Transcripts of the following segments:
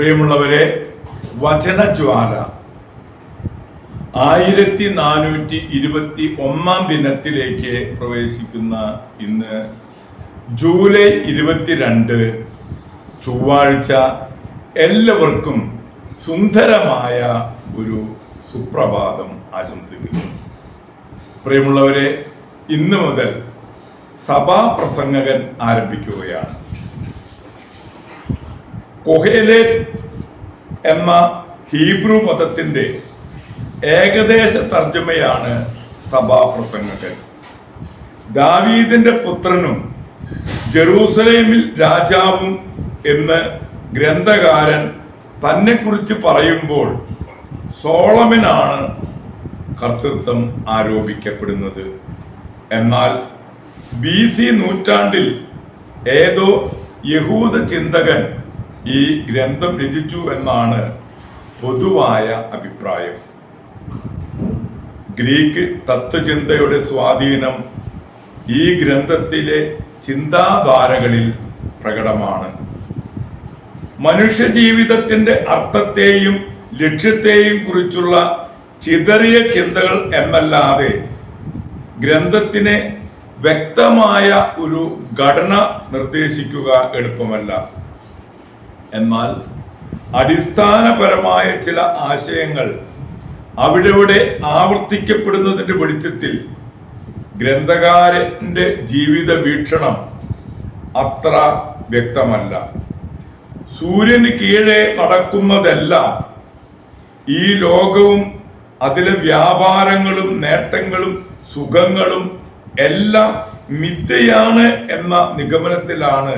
പ്രിയമുള്ളവരെ വചനജ്വാല. ആയിരത്തി നാനൂറ്റി ഇരുപത്തി ഒന്നാം ദിനത്തിലേക്ക് പ്രവേശിക്കുന്ന ഇന്ന് ജൂലൈ ഇരുപത്തിരണ്ട് ചൊവ്വാഴ്ച എല്ലാവർക്കും സുന്ദരമായ ഒരു സുപ്രഭാതം ആശംസിക്കുന്നു. പ്രിയമുള്ളവരെ ഇന്ന് മുതൽ സഭാ പ്രസംഗകൻ ആരംഭിക്കുകയാണ്. കൊഹേലെ എന്ന ഹീബ്രു പദത്തിന്റെ ഏകദേശ തർജമയാണ് സഭാപ്രസംഗകൻ ദാവീദിന്റെ പുത്രനും ജെറൂസലേമിൽ രാജാവും എന്ന് ഗ്രന്ഥകാരൻ തന്നെ കുറിച്ച് പറയുമ്പോൾ സോളമനാണ് കർത്തൃത്വം ആരോപിക്കപ്പെടുന്നത്. എന്നാൽ ബി സി നൂറ്റാണ്ടിൽ ഏതോ യഹൂദ ചിന്തകൻ ഈ ഗ്രന്ഥം രചിച്ചു എന്നാണ് പൊതുവായ അഭിപ്രായം. ഗ്രീക്ക് തത്വചിന്തയുടെ സ്വാധീനം ഈ ഗ്രന്ഥത്തിലെ ചിന്താധാരകളിൽ പ്രകടമാണ്. മനുഷ്യ ജീവിതത്തിന്റെ അർത്ഥത്തെയും ലക്ഷ്യത്തെയും കുറിച്ചുള്ള ചിതറിയ ചിന്തകൾ എന്നല്ലാതെ ഗ്രന്ഥത്തിനെ വ്യക്തമായ ഒരു ഘടന നിർദ്ദേശിക്കുക എളുപ്പമല്ല. എന്നാൽ അടിസ്ഥാനപരമായ ചില ആശയങ്ങൾ അവിടെവിടെ ആവർത്തിക്കപ്പെടുന്നതിന്റെ വെളിച്ചത്തിൽ ഗ്രന്ഥകാരന്റെ ജീവിത വീക്ഷണം അത്ര വ്യക്തമല്ല. സൂര്യന് കീഴെ നടക്കുന്നതെല്ലാം ഈ ലോകവും അതിലെ വ്യാപാരങ്ങളും നേട്ടങ്ങളും സുഖങ്ങളും എല്ലാം മിഥ്യയാണ് എന്ന നിഗമനത്തിലാണ്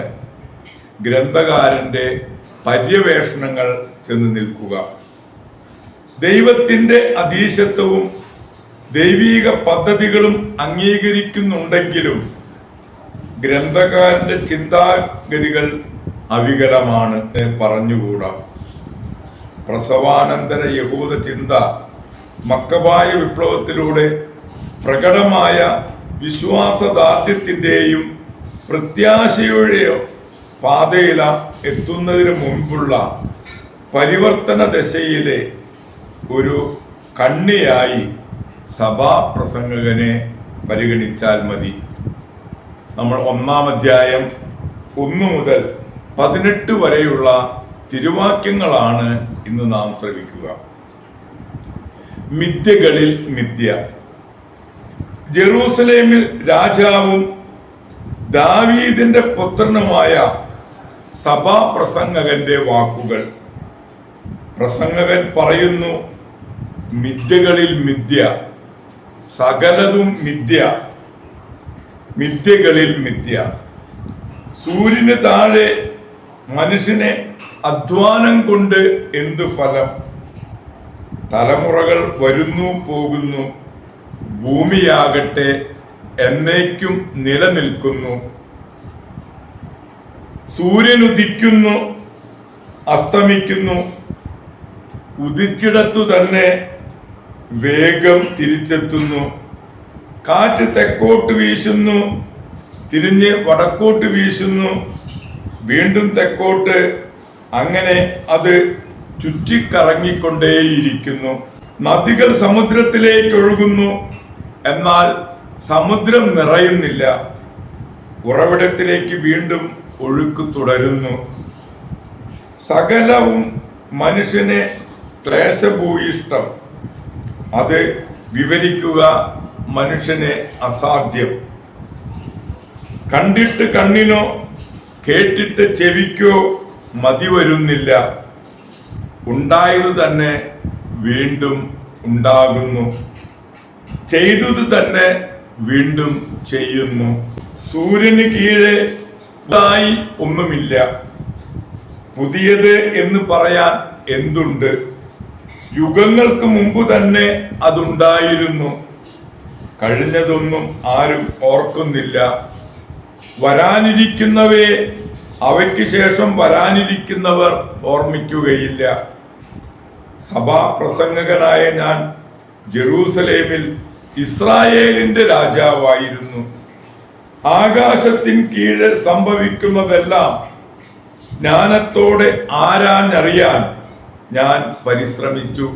ഗ്രന്ഥകാരന്റെ പര്യവേഷണങ്ങൾ ചെന്ന് നിൽക്കുക. ദൈവത്തിന്റെ അതീശത്വവും ദൈവീക പദ്ധതികളും അംഗീകരിക്കുന്നുണ്ടെങ്കിലും ഗ്രന്ഥകാരന്റെ ചിന്താഗതികൾ അവികലമാണ് പറഞ്ഞുകൂടാ. പ്രസവാനന്തര യഹൂദ ചിന്ത മക്കബായ വിപ്ലവത്തിലൂടെ പ്രകടമായ വിശ്വാസദാർഢ്യത്തിന്റെയും പ്രത്യാശയുടെയോ പാതയില എത്തുന്നതിന് മുൻപുള്ള പരിവർത്തന ദശയിലെ ഒരു കണ്ണിയായി സഭാ പ്രസംഗകനെ പരിഗണിച്ചാൽ മതി. നമ്മൾ ഒന്നാം അധ്യായം ഒന്നു മുതൽ പതിനെട്ട് വരെയുള്ള തിരുവാക്യങ്ങളാണ് ഇന്ന് നാം ശ്രമിക്കുക മിഥ്യകളിൽ മിഥ്യ. ജെറൂസലേമിൽ രാജാവും ദാവീദിന്റെ പുത്രനുമായ സഭാപ്രസംഗകന്റെ വാക്കുകൾ. പ്രസംഗകൻ പറയുന്നു മിഥ്യകളിൽ മിഥ്യ സകലതും മിഥ്യ മിഥ്യകളിൽ മിഥ്യ. സൂര്യന് താഴെ മനുഷ്യനെ അധ്വാനം കൊണ്ട് എന്ത് ഫലം? തലമുറകൾ വരുന്നു പോകുന്നു ഭൂമിയാകട്ടെ എന്നേക്കും നിലനിൽക്കുന്നു. സൂര്യൻ ഉദിക്കുന്നു അസ്തമിക്കുന്നു. ഉദിച്ചിടത്തു തന്നെ വേഗം തിരിച്ചെത്തുന്നു. കാറ്റ് തെക്കോട്ട് വീശുന്നു തിരിഞ്ഞ് വടക്കോട്ട് വീശുന്നു. വീണ്ടും തെക്കോട്ട് അങ്ങനെ അത് ചുറ്റിക്കറങ്ങിക്കൊണ്ടേയിരിക്കുന്നു. നദികൾ സമുദ്രത്തിലേക്ക് ഒഴുകുന്നു എന്നാൽ സമുദ്രം നിറയുന്നില്ല. ഉറവിടത്തിലേക്ക് വീണ്ടും ഒഴുക്ക് തുടരുന്നു. സകലവും മനുഷ്യനെ ക്ലേശഭൂയിഷ്ടം. അത് വിവരിക്കുക മനുഷ്യനെ അസാധ്യം. കണ്ടിട്ട് കണ്ണിനോ കേട്ടിട്ട് ചെവിക്കോ മതി വരുന്നില്ല. ഉണ്ടായത് തന്നെ വീണ്ടും ഉണ്ടാകുന്നു. ചെയ്തത് തന്നെ വീണ്ടും ചെയ്യുന്നു. സൂര്യന് കീഴെ പുതുതായി ഒന്നുമില്ല. പുതിയത് എന്ന് പറയാൻ എന്തുണ്ട്? യുഗങ്ങൾക്ക് മുമ്പ് തന്നെ അതുണ്ടായിരുന്നു. കഴിഞ്ഞതൊന്നും ആരും ഓർക്കുന്നില്ല. വരാനിരിക്കുന്നവയെ അവയ്ക്ക് ശേഷം വരാനിരിക്കുന്നവർ ഓർമ്മിക്കുകയില്ല. സഭാ പ്രസംഗകനായ ഞാൻ ജെറൂസലേമിൽ ഇസ്രായേലിന്റെ രാജാവായിരുന്നു. ആകാശത്തിൻ കീഴ് സംഭവിക്കുന്നതെല്ലാം ജ്ഞാനത്തോടെ ആരാഞ്ഞറിയാൻ ഞാൻ പരിശ്രമിച്ചു.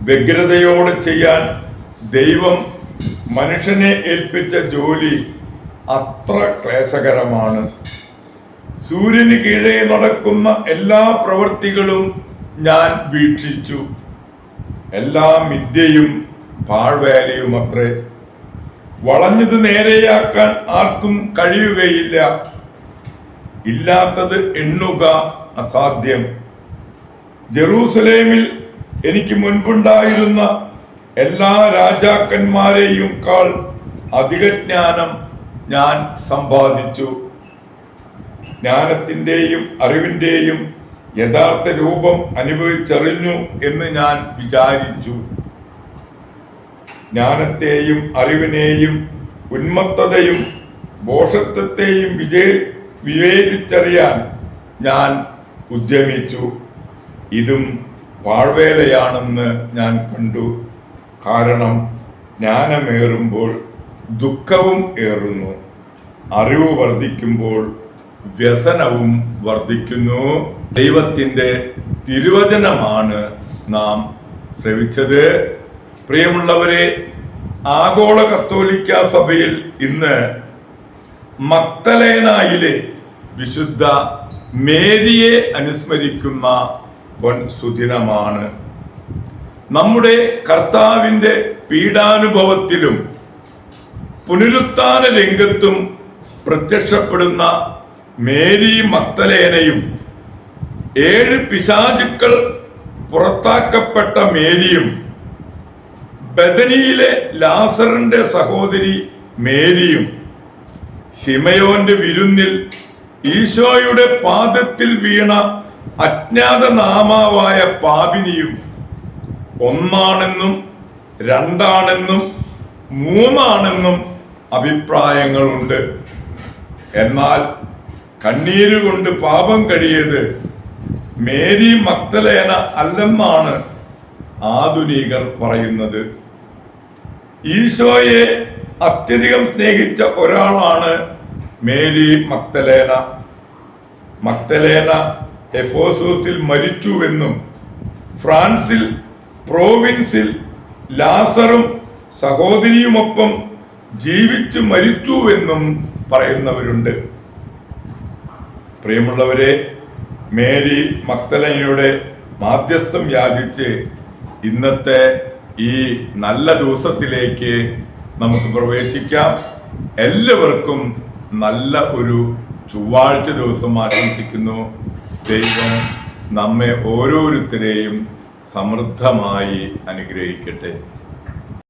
വ്യഗ്രതയോടെ ചെയ്യാൻ ദൈവം മനുഷ്യനെ ഏൽപ്പിച്ച ജോലി അത്ര ക്ലേശകരമാണ്. സൂര്യന് കീഴേ നടക്കുന്ന എല്ലാ പ്രവൃത്തികളും ഞാൻ വീക്ഷിച്ചു. എല്ലാ മിഥ്യയും പാഴ്വേലയും അത്രേ വളഞ്ഞത് നേരെയാക്കാൻ ആർക്കും കഴിയുകയില്ല. ഇല്ലാത്തത് എണ്ണുക അസാധ്യം. ജെറൂസലേമിൽ എനിക്ക് മുൻപുണ്ടായിരുന്ന എല്ലാ രാജാക്കന്മാരെയും കാൾ അധിക ജ്ഞാനം ഞാൻ സമ്പാദിച്ചു. ജ്ഞാനത്തിന്റെയും അറിവിന്റെയും യഥാർത്ഥ രൂപം അനുഭവിച്ചറിഞ്ഞു എന്ന് ഞാൻ വിചാരിച്ചു. ജ്ഞാനത്തെയും അറിവിനെയും ഉന്മത്തതയും ബോഷത്വത്തെയും വിജയ വിവേചിച്ചറിയാൻ ഞാൻ ഉദ്യമിച്ചു. ഇതും പാഴ്വേലയാണെന്ന് ഞാൻ കണ്ടു. കാരണം ജ്ഞാനമേറുമ്പോൾ ദുഃഖവും ഏറുന്നു. അറിവ് വർദ്ധിക്കുമ്പോൾ വ്യസനവും വർദ്ധിക്കുന്നു. ദൈവത്തിന്റെ തിരുവചനമാണ് നാം ശ്രവിച്ചത്. പ്രിയമുള്ളവരെ ആഗോള കത്തോലിക്ക സഭയിൽ ഇന്ന് മക്തലേനായിലെ വിശുദ്ധ മേരിയെ അനുസ്മരിക്കുന്ന വൻ സുദിനമാണ്. നമ്മുടെ കർത്താവിന്റെ പീഡാനുഭവത്തിലും പുനരുത്ഥാന രംഗത്തും പ്രത്യക്ഷപ്പെടുന്ന മേരി മക്തലേനയും ഏഴ് പിശാചുക്കൾ പുറത്താക്കപ്പെട്ട മേരിയും ബദനിയിലെ ലാസറിന്റെ സഹോദരി മേരിയും ശിമയോന്റെ വിരുന്നിൽ ഈശോയുടെ പാദത്തിൽ വീണ അജ്ഞാത നാമാവായ പാപിനിയും ഒന്നാണെന്നും രണ്ടാണെന്നും മൂന്നാണെന്നും അഭിപ്രായങ്ങളുണ്ട്. എന്നാൽ കണ്ണീരുകൊണ്ട് പാപം കഴിയത് മേരി മക്തലേന അല്ലെന്നാണ് ആധുനികർ പറയുന്നത്. ഈശോയെ അത്യധികം സ്നേഹിച്ച ഒരാളാണ് മേരി മക്തലേന. മക്തലേന എഫോസോസിൽ മരിച്ചുവെന്നും ഫ്രാൻസിൽ പ്രോവിൻസിൽ ലാസറും സഹോദരിയുമൊപ്പം ജീവിച്ചു മരിച്ചുവെന്നും പറയുന്നവരുണ്ട്. പ്രിയമുള്ളവരെ മേരി മക്തലനയുടെ മാധ്യസ്ഥം യാചിച്ച് ഇന്നത്തെ ഈ നല്ല ദിവസത്തിലേക്ക് നമുക്ക് പ്രവേശിക്കാം. എല്ലാവർക്കും നല്ല ഒരു ചൊവ്വാഴ്ച ദിവസം ആശംസിക്കുന്നു. ദൈവം നമ്മെ ഓരോരുത്തരെയും സമൃദ്ധമായി അനുഗ്രഹിക്കട്ടെ.